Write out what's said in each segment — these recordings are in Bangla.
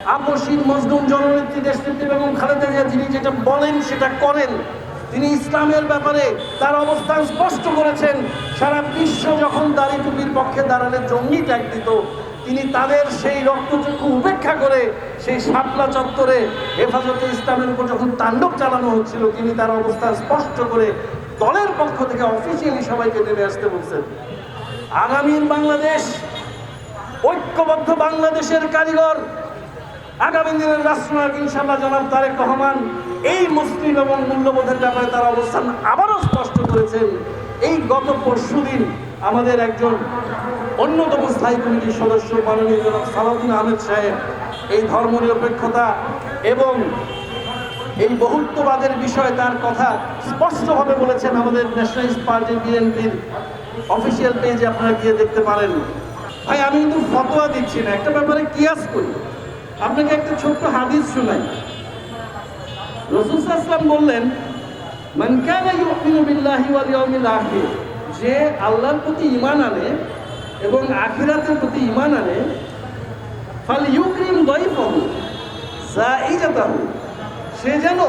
আপসীন মজলুম জননেত্রী দেশনেত্রী বেগম খালেদা জিয়া, যিনি যেটা বলেন সেটা করেন। তিনি ইসলামের ব্যাপারে তার অবস্থান স্পষ্ট করেছেন। সারা বিশ্ব যখন দাড়ি টুপির পক্ষে দাঁড়ালে জঙ্গি ট্যাগ দিত, তিনি তাদের সেই রক্তচক্ষু উপেক্ষা করে সেই শাপলা চত্বরে হেফাজতে ইসলামের উপর যখন তাণ্ডব চালানো হচ্ছিল, তিনি তার অবস্থান স্পষ্ট করে দলের পক্ষ থেকে অফিসিয়ালি সবাইকে নেমে আসতে বলছেন। আগামীর বাংলাদেশ, ঐক্যবদ্ধ বাংলাদেশের কারিগর আগামী দিনের রাষ্ট্রনায়ক ইনশাল্লাহ জনাব তারেক রহমান, এই মুসলিম এবং মূল্যবোধের ব্যাপারে তার অবস্থান আবারও স্পষ্ট করেছেন। এই গত পরশুদিন আমাদের একজন অন্যতম স্থায়ী কমিটির সদস্য মাননীয় জনাব সালাউদ্দিন আহমেদ সাহেব, এই ধর্মনিরপেক্ষতা এবং এই বহুত্ববাদের বিষয়ে তার কথা স্পষ্টভাবে বলেছেন আমাদের ন্যাশনালিস্ট পার্টি বিএনপির অফিসিয়াল পেজে আপনারা গিয়ে দেখতে পারেন। ভাই, আমি কিন্তু ফতোয়া দিচ্ছি না, একটা ব্যাপারে কিয়াস করি। আপনাকে একটা ছোট্ট হাদিস শোনাই। রসুল আসলাম বললেন যে আল্লাহর প্রতি ইমান আনে এবং আখিরাতের প্রতি ইমান আনে ফাল ইউক্রিম দাইফাহু জাইজাতাহু সে যেন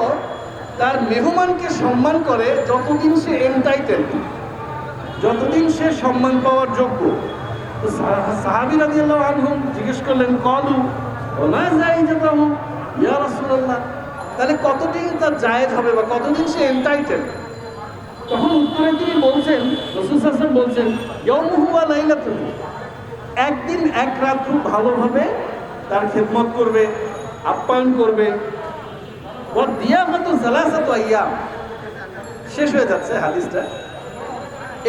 তার মেহমানকে সম্মান করে যতদিন সে এন্টাইটেল যতদিন সে সম্মান পাওয়ার যোগ্য। তো সাহাবি রাদিয়াল্লাহু আনহুম জিজ্ঞেস করলেন, কলু ওমা জাইজাতাহু ইয়া রাসূলুল্লাহ, তাহলে কতদিন তার জায়েজ হবে বা কতদিন সে এন্টাইটেল তখন উত্তরে তিনি বলছেন, রসুল হাসান বলছেন ইয়মুহু ওয়া লাইলাতুহু একদিন এক রাত খুব ভালোভাবে তার খেদমত করবে, আপ্যায়ন করবে। ওর দিয়া হয়তো জালাসাত আইয়াম। শেষ হয়ে যাচ্ছে হাদিসটা।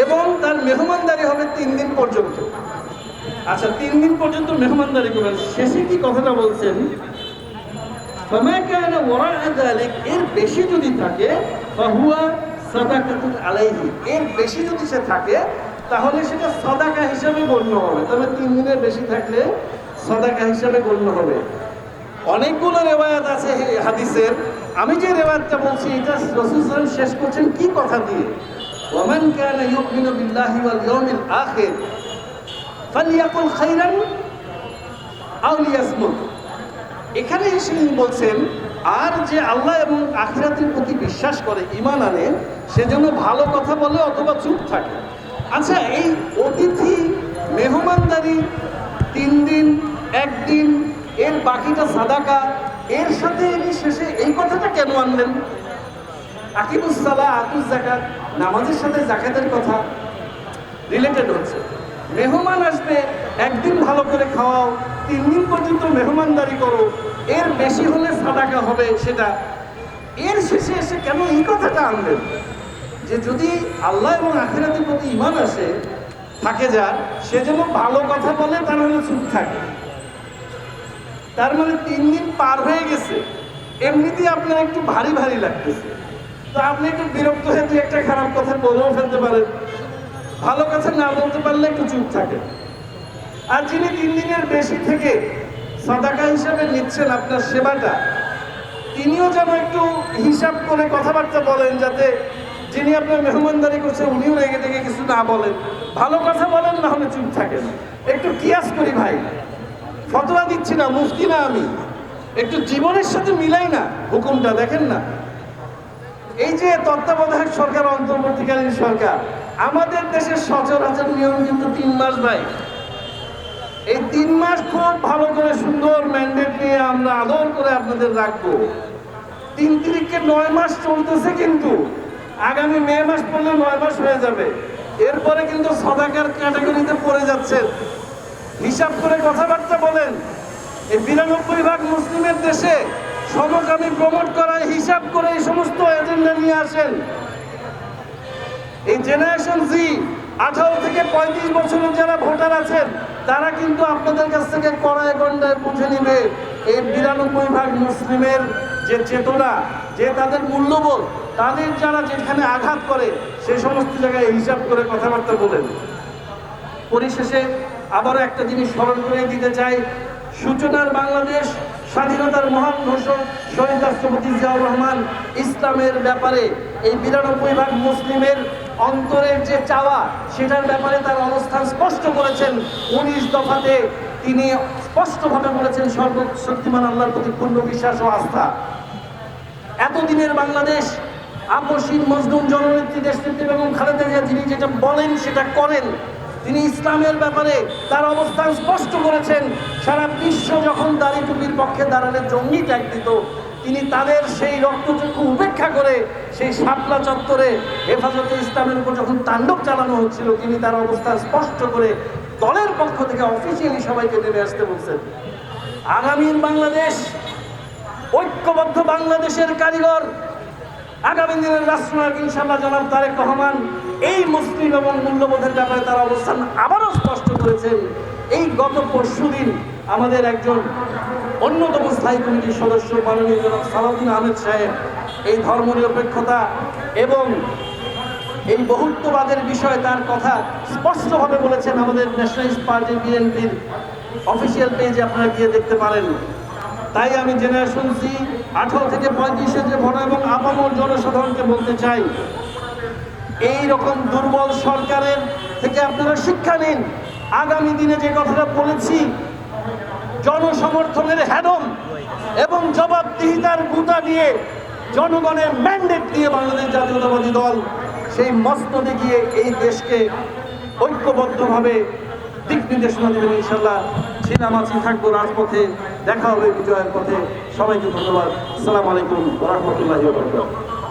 এবং তার মেহমানদারি হবে তিন দিন পর্যন্ত। আচ্ছা তিন দিন পর্যন্ত মেহমানদারি করবেন। শেষে কি কথাটা বলছেন? এর বেশি যদি থাকে এর বেশি যদি সে থাকে, তাহলে সেটা সাদাকা হিসাবে গণ্য হবে। তবে তিন দিনের বেশি থাকলে সাদাকা হিসাবে গণ্য হবে। অনেকগুলো রেওয়ায়াত আছে হাদিসের। আমি যে রেওয়ায়াতটা বলছি, এটা রসুল শেষ করছেন কি কথা দিয়ে? ওমান কানা বিল্লাহি ওয়াল ফালিয়াকুল খাইরান আও লিয়াসমুত এখানে এসে বলছেন, আর যে আল্লাহ এবং আখিরাতের প্রতি বিশ্বাস করে ইমান আনে সে যেন ভালো কথা বলে অথবা চুপ থাকে। আচ্ছা এই অতিথি মেহমানদারি তিন দিন একদিন এর বাকিটা সাদাকা, এর সাথে ইনি শেষে এই কথাটা কেন আনলেন? আকিবুসালা আতুস জাকাত নামাজের সাথে জাকাতের কথা রিলেটেড হচ্ছে। মেহমান আসবে, একদিন ভালো করে খাওয়াও, তিন দিন পর্যন্ত মেহমানদারি করো, এর বেশি হলে সাদাকা হবে সেটা। এর শেষে এসে কেন এই কথাটা আনলেন? যে যদি আল্লাহ এবং আখিরাতের প্রতি ইমান আসে, থাকে যার, সে যেন ভালো কথা বলে, তার হলে চুপ থাকে। তার মানে তিন দিন পার হয়ে গেছে, এমনিতেই আপনার একটু ভারী ভারী লাগতেছে। তো আপনি একটু বিরক্ত হয়ে একটা খারাপ কথা বলেও ফেলতে পারেন। ভালো কথা না বলতে পারলে একটু চুপ থাকে। আর যিনি তিন দিনের বেশি থেকে সাদাকা হিসাবে নিচ্ছেন আপনার সেবাটা, তিনিও যেন একটু হিসাব করে কথাবার্তা বলেন যাতে যিনি আপনার মেহমানদারি করছে উনিও রেগে টেগে কিছু না বলেন। ভালো কথা বলেন, না হলে চুপ থাকেন। একটু কিয়াস করি ভাই। ফতোয়া দিচ্ছি না, মুফতি না আমি। একটু জীবনের সাথে মিলাই না হুকুমটা, দেখেন না। এই যে তত্ত্বাবধায়ক সরকার, অন্তর্বর্তীকালীন সরকার আমাদের দেশের সচরাচর নিয়ম কিন্তু তিন মাস ভাই এই তিন মাস খুব ভালো করে সুন্দর ম্যান্ডেট নিয়ে আমরা আদর করে আপনাদের রাখব। তিন তিরিখকে নয় মাস চলতেছে কিন্তু। আগামী মে মাস পড়লে নয় মাস হয়ে যাবে। এরপরে কিন্তু সদাকার ক্যাটাগরিতে পড়ে যাচ্ছেন। হিসাব করে কথাবার্তা বলেন, এই বিরানব্বই ভাগ মুসলিমের দেশে সমকামী প্রমোট করায় হিসাব করে এই সমস্ত এজেন্ডা নিয়ে আসেন। এই জেনারেশন জি আঠারো থেকে পঁয়ত্রিশ বছরের যারা ভোটার আছেন, তারা কিন্তু আপনাদের কাছ থেকে কড়ায় গন্ডায় বুঝে নিবে এই বিরানব্বই ভাগ মুসলিমের যে চেতনা, যে তাদের মূল্যবোধ, তাদের যারা যেখানে আঘাত করে, সে সমস্ত জায়গায় হিসাব করে কথাবার্তা বলেন। পরিশেষে আবারও একটা জিনিস স্মরণ করে দিতে চাই, সূচনার বাংলাদেশ, স্বাধীনতার মহান ঘোষক শহীদ রাষ্ট্রপতি জিয়াউর রহমান, ইসলামের ব্যাপারে এই বিরানব্বই ভাগ মুসলিমের অন্তরের যে চাওয়া, সেটার ব্যাপারে তার অবস্থান স্পষ্ট করেছেন। উনিশ দফাতে তিনি স্পষ্টভাবে বলেছেন, সর্বশক্তিমান আল্লাহর প্রতি পূর্ণ বিশ্বাস ও আস্থা। এতদিনের বাংলাদেশ, আপসীন মজলুম জননেত্রী দেশনেত্রী বেগম খালেদা জিয়া, যিনি যেটা বলেন, সেটা করেন। তিনি ইসলামের ব্যাপারে তার অবস্থান স্পষ্ট করেছেন। সারা বিশ্ব যখন দাড়ি টুপির পক্ষে দাঁড়ালে জঙ্গি ট্যাগ দিত তিনি তাদের সেই রক্তচক্ষু উপেক্ষা করে সেই শাপলা চত্বরে হেফাজতে ইসলামের উপর যখন তাণ্ডব চালানো হচ্ছিল, তিনি তার অবস্থান স্পষ্ট করে দলের পক্ষ থেকে অফিসিয়ালি সবাইকে নেমে আসতে বলছেন। আগামীর বাংলাদেশ, ঐক্যবদ্ধ বাংলাদেশের কারিগর, আগামী দিনের রাষ্ট্রনায়ক ইনশাল্লাহ জনাব তারেক রহমান, এই মুসলিম এবং মূল্যবোধের ব্যাপারে তার অবস্থান আবারও স্পষ্ট করেছেন। এই গত পরশুদিন আমাদের একজন অন্যতম স্থায়ী কমিটির সদস্য মাননীয় জনাব সালাউদ্দিন আহমেদ সাহেব। এই ধর্মনিরপেক্ষতা এবং এই বহুত্ববাদের বিষয়ে তার কথা স্পষ্টভাবে বলেছেন আমাদের ন্যাশনালিস্ট পার্টি বিএনপির অফিসিয়াল পেজে আপনারা গিয়ে দেখতে পারেন। তাই আমি জেনে শুনছি, আঠারো থেকে পঁয়ত্রিশে যে ভোট এবং আপামর জনসাধারণকে বলতে চাই, এই রকম দুর্বল সরকারের থেকে আপনারা শিক্ষা নিন। আগামী দিনে যে কথাটা বলেছি জনসমর্থনের হ্যাডম এবং জবাবদিহিতার গুতা দিয়ে জনগণের ম্যান্ডেট দিয়ে বাংলাদেশ জাতীয়তাবাদী দল সেই মস্তদে গিয়ে এই দেশকে ঐক্যবদ্ধভাবে দিক নির্দেশনা দেবেন ইনশাল্লাহ ছিলাম থাকব রাজপথে, দেখা হবে বিজয়ের পথে। সবাইকে ধন্যবাদ। আসসালামু আলাইকুম রহমতুল্লাহ